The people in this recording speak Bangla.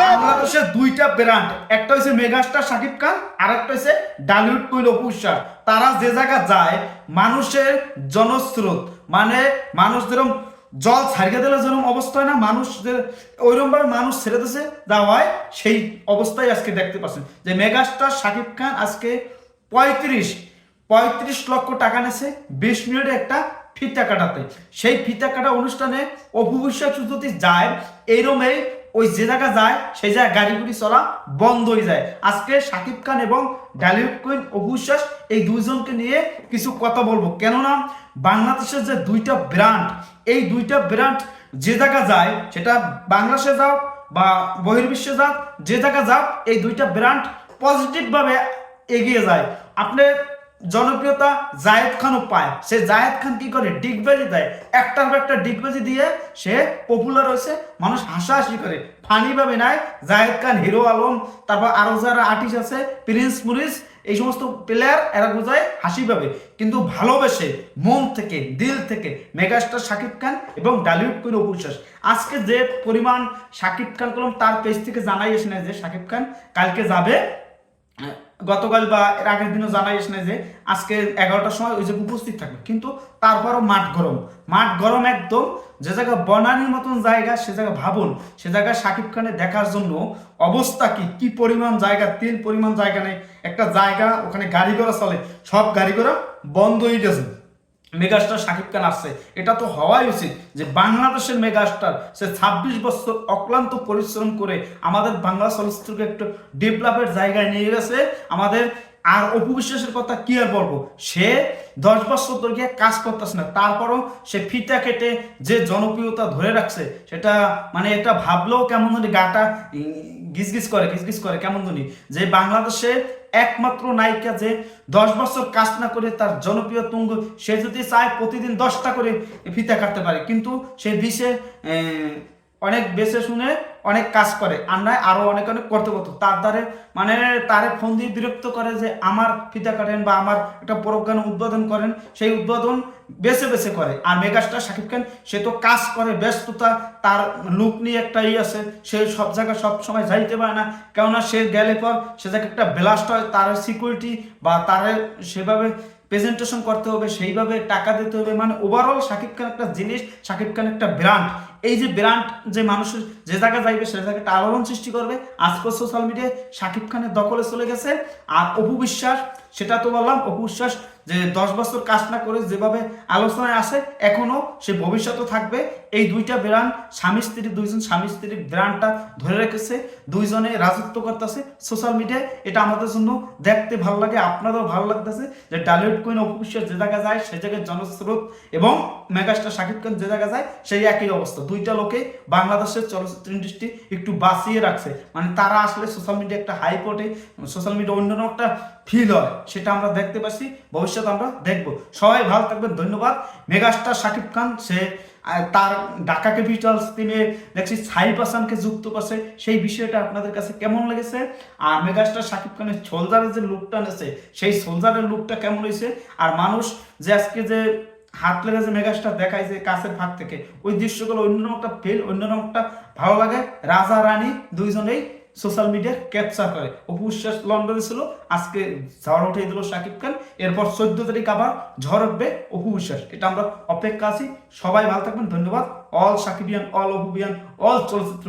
বাংলাদেশের দুইটা ব্র্যান্ড একটা হচ্ছে মেগাস্টার শাকিব খান আর একটা হচ্ছে ডালিউড কুইন অপুষার তারা যে জায়গা যায়, মানুষের জনস্রোত মানে মানুষ যেরকম জল ছাড়িয়ে দিলে যেরকম অবস্থা না মানুষ যে ওইরকম ভাবে মানুষ ছেড়ে দিছে দেওয়া হয় সেই অবস্থায় আজকে দেখতে পাচ্ছেন। যে মেগাস্টার শাকিব খান আজকে পঁয়ত্রিশ পঁয়ত্রিশ লক্ষ টাকা নেছে। বিশ মিনিটে একটা ফিতা কাটাতে। সেই ফিতা কাটা অনুষ্ঠানে অপু বিশ্বাস যদি যায় এইরমেই ওই যে জায়গা যায়, সেই জায়গায় গাড়িগুলি চলা বন্ধ হয়ে যায়। আজকে শাকিব খান এবং ডালিউড কুইন, অপু এই দুইজনকে নিয়ে কিছু কথা বলব। কেননা বাংলাদেশের যে দুইটা ব্র্যান্ড, এই দুইটা ব্র্যান্ড যে জায়গা যায়, সেটা বাংলাদেশে যাও বা বহির্বিশ্বে যাও যে জায়গা যাও এই দুইটা ব্র্যান্ড পজিটিভভাবে এগিয়ে যায়। আপনি জনপ্রিয়তা জায়েদ খানও পায়। সে জায়েদ খান কি করে? ডিগবাজি দেয়। একটার পর একটা ডিগবাজি দিয়ে সে পপুলার হয়েছে, মানুষ হাসাহাসি করে। ফানি ভাবে নেয় জায়েদ খান, হিরো আলম, তারপর আরও যারা আর্টিস্ট আছে, প্রিন্স মুরিস, এই সমস্ত প্লেয়ার এরা বোঝায় হাসি পাবে। কিন্তু ভালোবেসে মন থেকে, দিল থেকে মেগাস্টার শাকিব খান এবং ডালিউড কুইন অপুশ্বাস আজকে যে পরিমাণ শাকিব খান করলাম তার পেজ থেকে জানাই এসে যে শাকিব খান কালকে যাবে গতকাল বা এর আগের দিনও জানাই না যে আজকে এগারোটার সময় ওই যে উপস্থিত থাকবে। কিন্তু তারপরও মাঠ গরম। মাঠ গরম একদম যে জায়গা বনানির মতন জায়গা, সে জায়গা ভাবুন, সে জায়গা সাকিব খানে দেখার জন্য অবস্থা কি? কি পরিমাণ জায়গা? তেল পরিমাণ জায়গা নেই। একটা জায়গা, ওখানে গাড়ি ঘোড়া চলে। সব গাড়ি ঘোড়া বন্ধ হয়ে গেছে। মেগাস্টার শাকিব খান আসছে। এটা তো হওয়াই উচিত যে বাংলাদেশের মেগাস্টার, সে ছাব্বিশ বছর অক্লান্ত পরিশ্রম করে আমাদের বাংলা চলচ্চিত্রকে একটু ডেভেলপের জায়গায় নিয়ে গেছে। আমাদের আর অপু বিশ্বাসের কথা কি আর বলব? সে দশ বছর ধরে গিয়ে কাজ করতেছে না। তারপরও সে ফিতা কেটে যে জনপ্রিয়তা ধরে রাখছে, সেটা মানে এটা ভাবলেও কেমন জানি গাটা গিজগিজ করে গিজগিজ করে, কেমন জানি। যে বাংলাদেশে একমাত্র নায়িকা যে দশ বছর কাজ না করে তার জনপ্রিয় তুঙ্গ সে যদি চায় প্রতিদিন দশটা করে ফিতা কাটতে পারে। কিন্তু সে আহ, অনেক বেছে শুনে অনেক কাজ করে। আর নয়, আরও অনেক অনেক করতে করতো। তার দ্বারে মানে তারে ফোন দিয়ে বিরক্ত করে যে আমার ফিতা কাটেন বা আমার একটা প্রোগ্রাম উদ্বোধন করেন, সেই উদ্বোধন বেছে বেছে করে। আর মেগাস্টার শাকিব খান, সে তো কাজ করে, ব্যস্ততা, তার লুক নিয়ে একটা ই আছে। সে সব জায়গায় সব সময় যাইতে পারে না। কেননা সে গেলে পর সে জায়গায় একটা ব্লাস্ট হয়, তার সিকিউরিটি বা তার সেভাবে প্রেজেন্টেশন করতে হবে, সেইভাবে টাকা দিতে হবে। মানে ওভারঅল শাকিব খান একটা জিনিস, শাকিব খান একটা ব্র্যান্ড এই যে ব্র্যান্ড যে মানুষের যে জায়গায় যাইবে সে জায়গায় একটা সৃষ্টি করবে। আজকে সোশ্যাল মিডিয়ায় শাকিব খানের দখলে চলে গেছে। আর অপু বিশ্বাস সেটা তো বললাম, অপু বিশ্বাস, যে দশ বছর কাজ না করে যেভাবে আলোচনায় আসে, এখনও সে ভবিষ্যতে থাকবে। এই দুইটা ব্র্যান্ড স্বামী স্ত্রী, দুইজন স্বামী স্ত্রীর ব্র্যান্ডটা ধরে রেখেছে, দুইজনে রাজত্ব করতেছে সোশ্যাল মিডিয়ায় এটা আমাদের জন্য দেখতে ভালো লাগে, আপনাদেরও ভালো লাগতেছে যে ডালিউড কুইন অপু বিশ্বাস যে জায়গায় যায় সে জায়গায় জনস্রোত এবং মেগাস্টার শাকিব খান যে জায়গায় যায়, সেই একই অবস্থা। দুইটা লোকে বাংলাদেশের চলচ্চিত্র ইন্ডাস্ট্রি একটু বাঁচিয়ে রাখছে। মানে তারা আসলে সোশ্যাল মিডিয়া একটা ওঠে সোশ্যাল মিডিয়া অন্যান্য একটা ফিল হয়, সেটা আমরা দেখতে পাচ্ছি ভবিষ্যতে আমরা দেখব। সবাই ভালো থাকবেন, ধন্যবাদ। মেগাস্টার শাকিব খান, সে তার ঢাকা ক্যাপিটালস টিমে দেখছি সাইফ হাসানকে যুক্ত করছে। সেই বিষয়টা আপনাদের কাছে কেমন লেগেছে? আর মেগাস্টার শাকিব খানের সোলজারের যে লুকটা নেছে সেই সোলজারের লুকটা কেমন হয়েছে? আর মানুষ যে আজকে যে হাত লেগে যে মেগাস্টার দেখাইছে কাছের ভাগ থেকে, ওই দৃশ্যগুলো অন্যরকম একটা ফিল অন্যরকম একটা ভালো লাগে। রাজা, রানী দুইজনেই সোশ্যাল মিডিয়া ক্যাপচার করে। অপু বিশ্বাস লন্ডনে ছিল, আজকে ঝড় উঠে দিল শাকিব খান। এরপর চোদ্দ তারিখ আবার ঝড় উঠবে অপু বিশ্বাস। এটা আমরা অপেক্ষা আছি। সবাই ভালো থাকবেন, ধন্যবাদ। অল সাকিবিয়ান অল অপুবিয়ান অল চলচ্চিত্র